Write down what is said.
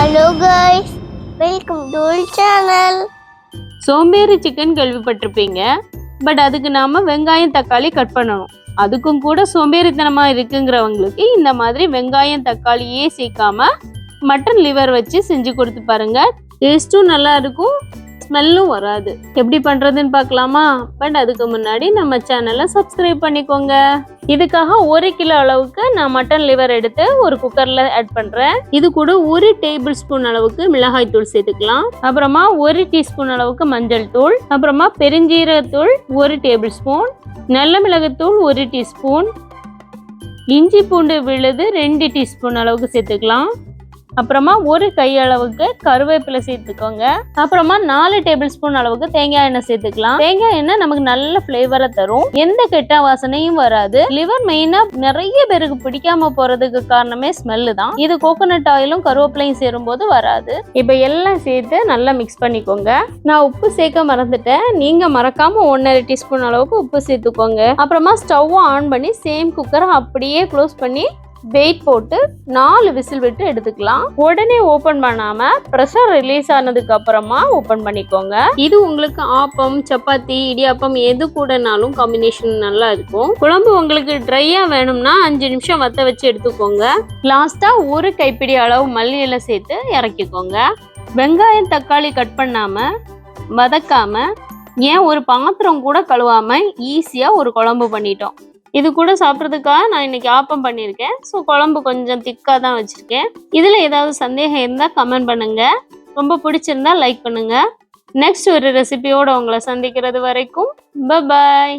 Hello guys welcome to channel சோம்பேறி chicken கேள்விப்பட்டிருப்பீங்க. But அதுக்கு நாம வெங்காயம் தக்காளி கட் பண்ணணும். அதுக்கும் கூட சோம்பேறித்தனமா இருக்குங்கிறவங்களுக்கு இந்த மாதிரி வெங்காயம் தக்காளியே சேர்க்காம மட்டன் லிவர் வச்சு செஞ்சு கொடுத்து பாருங்க. டேஸ்ட்டும் நல்லா இருக்கும். ஸ்மெல்லும் வராது. எப்படி பண்றதுன்னு பார்க்கலாமா? பட் அதுக்கு முன்னாடி நம்ம சேனலை சப்ஸ்கிரைப் பண்ணிக்கோங்க. இதுக்காக ஒரு கிலோ அளவுக்கு நான் மட்டன் லிவர் எடுத்து ஒரு குக்கர்ல ஆட் பண்றேன். இது கூட ஒரு டேபிள் ஸ்பூன் அளவுக்கு மிளகாய் தூள் சேர்த்துக்கலாம். அப்புறமா ஒரு டீஸ்பூன் அளவுக்கு மஞ்சள் தூள். அப்புறமா பெருஞ்சீரகத்தூள் ஒரு டேபிள் ஸ்பூன் நல்ல மிளகுத்தூள் ஒரு டீஸ்பூன் இஞ்சி பூண்டு விழுது ரெண்டு டீஸ்பூன் அளவுக்கு சேர்த்துக்கலாம். அப்புறமா ஒரு கை அளவுக்கு கருவேப்பிலை சேர்த்துக்கோங்க. அப்புறமா நாலு டேபிள் ஸ்பூன் அளவுக்கு தேங்காய் எண்ணெய் சேர்த்துக்கலாம். தேங்காய் எண்ணெய் நமக்கு நல்ல ஃப்ளேவரை தரும். எந்த கெட்ட வாசனையும் வராது. லிவர் மெயினா நிறைய பேருக்கு பிடிக்காம போறதுக்கு காரணமே ஸ்மெல்லு தான். இது கோகோனட் ஆயிலும் கருவேப்பிலையும் சேரும் போது வராது. இப்போ எல்லாம் சேர்த்து நல்லா மிக்ஸ் பண்ணிக்கோங்க. நான் உப்பு சேர்க்க மறந்துட்டேன். நீங்க மறக்காம ஒன்னரை டீஸ்பூன் அளவுக்கு உப்பு சேர்த்துக்கோங்க. அப்புறமா ஸ்டவ்வும் ஆன் பண்ணி சேம் குக்கரை அப்படியே க்ளோஸ் பண்ணி வெயிட் போட்டு நாலு விசில் விட்டு எடுத்துக்கலாம். உடனே ஓபன் பண்ணாம ப்ரெஷர் ரிலீஸ் ஆனதுக்கு அப்புறமா ஓபன் பண்ணிக்கோங்க. இது உங்களுக்கு ஆப்பம் சப்பாத்தி இடியாப்பம் எது கூடனாலும் காம்பினேஷன் நல்லா இருக்கும். குழம்பு உங்களுக்கு ட்ரையா வேணும்னா அஞ்சு நிமிஷம் வத்த வச்சு எடுத்துக்கோங்க. லாஸ்டா ஒரு கைப்பிடி அளவு மல்லி இலை சேர்த்து இறக்கிக்கோங்க. வெங்காயம் தக்காளி கட் பண்ணாம வதக்காம ஏன் ஒரு பாத்திரம் கூட கழுவாம ஈஸியா ஒரு குழம்பு பண்ணிட்டோம். இது கூட சாப்பிட்றதுக்காக நான் இன்னைக்கு ஆப்பம் பண்ணியிருக்கேன். ஸோ குழம்பு கொஞ்சம் திக்காக தான் வச்சுருக்கேன். இதில் ஏதாவது சந்தேகம் இருந்தால் கமெண்ட் பண்ணுங்கள் ரொம்ப பிடிச்சிருந்தா லைக் பண்ணுங்கள் நெக்ஸ்ட் ஒரு ரெசிபியோடு உங்களை சந்திக்கிறது வரைக்கும் ப பாய்